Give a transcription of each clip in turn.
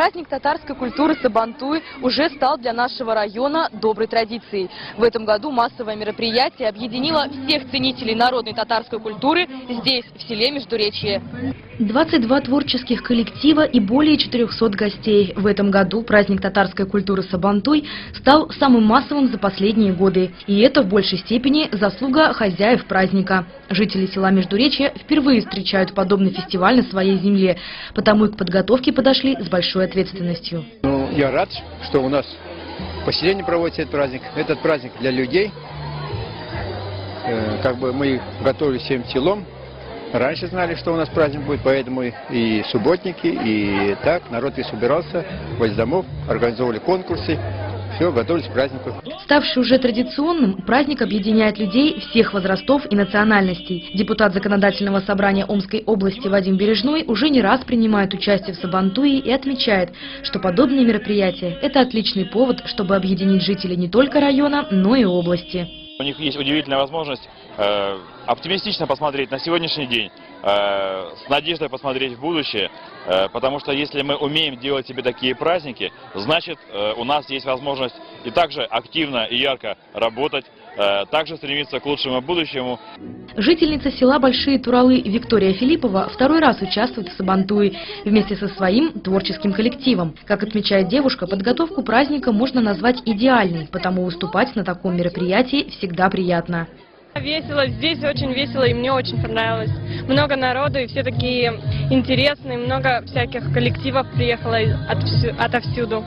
Праздник татарской культуры Сабантуй уже стал для нашего района доброй традицией. В этом году массовое мероприятие объединило всех ценителей народной татарской культуры здесь, в селе Междуречье. 22 творческих коллектива и более 400 гостей. В этом году праздник татарской культуры Сабантуй стал самым массовым за последние годы. И это в большей степени заслуга хозяев праздника. Жители села Междуречье впервые встречают подобный фестиваль на своей земле, потому и к подготовке подошли с большой ответственностью. Ну, я рад, что у нас поселение проводится этот праздник. Этот праздник для людей. Э, Как бы мы готовились всем селом. Раньше знали, что у нас праздник будет, поэтому и субботники, и так народ и собирался возле домов, организовывали конкурсы. Все, готовились к празднику. Ставший уже традиционным, праздник объединяет людей всех возрастов и национальностей. Депутат Законодательного собрания Омской области Вадим Бережной уже не раз принимает участие в Сабантуе и отмечает, что подобные мероприятия – это отличный повод, чтобы объединить жителей не только района, но и области. У них есть удивительная возможность оптимистично посмотреть на сегодняшний день, э, с надеждой посмотреть в будущее, э, потому что если мы умеем делать себе такие праздники, значит э, у нас есть возможность и также активно и ярко работать, э, также стремиться к лучшему будущему. Жительница села Большие Туралы Виктория Филиппова второй раз участвует в Сабантуе вместе со своим творческим коллективом. Как отмечает девушка, подготовку праздника можно назвать идеальной, потому выступать на таком мероприятии всегда приятно. Весело, здесь очень весело и мне очень понравилось. Много народу и все такие интересные, много всяких коллективов приехало отвсю- отовсюду.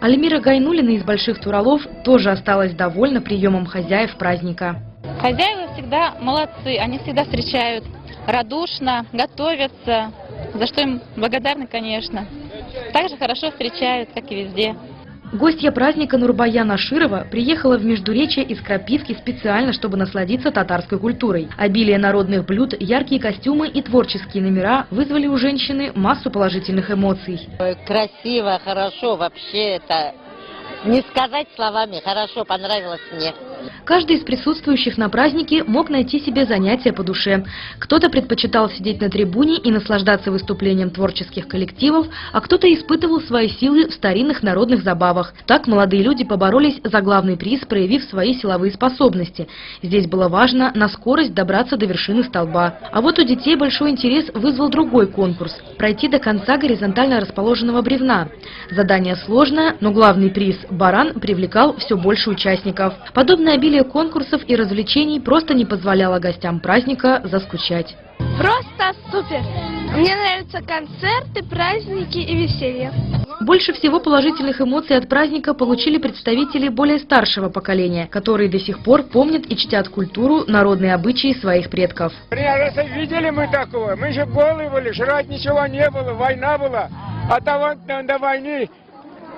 Альмира Гайнулина из Больших Туралов тоже осталась довольна приемом хозяев праздника. Хозяева всегда молодцы, они всегда встречают радушно, готовятся, за что им благодарны, конечно. Также хорошо встречают, как и везде. Гостья праздника Нурбая Наширова приехала в Междуречье из Крапивки специально, чтобы насладиться татарской культурой. Обилие народных блюд, яркие костюмы и творческие номера вызвали у женщины массу положительных эмоций. Красиво, хорошо, вообще это не сказать словами, хорошо, понравилось мне. Каждый из присутствующих на празднике мог найти себе занятие по душе. Кто-то предпочитал сидеть на трибуне и наслаждаться выступлением творческих коллективов, а кто-то испытывал свои силы в старинных народных забавах. Так молодые люди поборолись за главный приз, проявив свои силовые способности. Здесь было важно на скорость добраться до вершины столба. А вот у детей большой интерес вызвал другой конкурс – пройти до конца горизонтально расположенного бревна. Задание сложное, но главный приз – баран привлекал все больше участников. Подобное обилие конкурсов и развлечений просто не позволяло гостям праздника заскучать. Просто супер! Мне нравятся концерты, праздники и веселье. Больше всего положительных эмоций от праздника получили представители более старшего поколения, которые до сих пор помнят и чтят культуру, народные обычаи своих предков. Раз видели мы такого, мы же голые были, жрать ничего не было, война была, а там до, до войны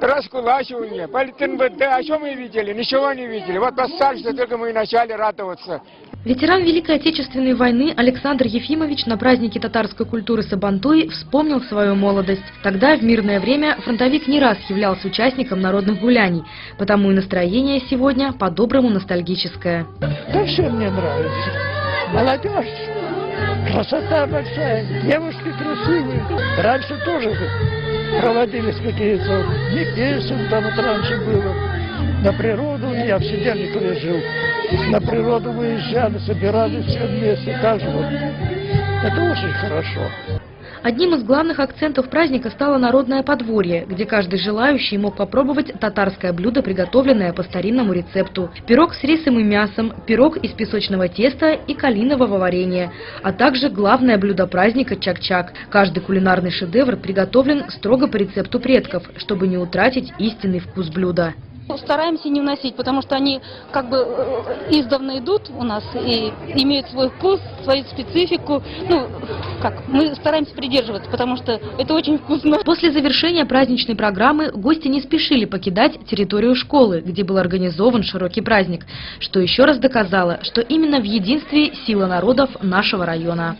раскулачивание, НБД, а что мы видели? Ничего не видели. Вот постарше только мы и начали радоваться. Ветеран Великой Отечественной войны Александр Ефимович на празднике татарской культуры Сабантуй вспомнил свою молодость. Тогда, в мирное время, фронтовик не раз являлся участником народных гуляний, потому и настроение сегодня по-доброму ностальгическое. Да все мне нравится. Молодежь, красота большая, девушки красивые. Раньше тоже проводились какие-то, не песен там вот раньше было. На природу, я в Сидельникове жил, на природу выезжали, собирались все вместе, так же вот. Это очень хорошо. Одним из главных акцентов праздника стало народное подворье, где каждый желающий мог попробовать татарское блюдо, приготовленное по старинному рецепту. Пирог с рисом и мясом, пирог из песочного теста и калинового варенья, а также главное блюдо праздника – чак-чак. Каждый кулинарный шедевр приготовлен строго по рецепту предков, чтобы не утратить истинный вкус блюда. Стараемся не вносить, потому что они как бы э, издавна идут у нас и имеют свой вкус, свою специфику. Ну, как, мы стараемся придерживаться, потому что это очень вкусно. После завершения праздничной программы гости не спешили покидать территорию школы, где был организован широкий праздник, что еще раз доказало, что именно в единстве сила народов нашего района.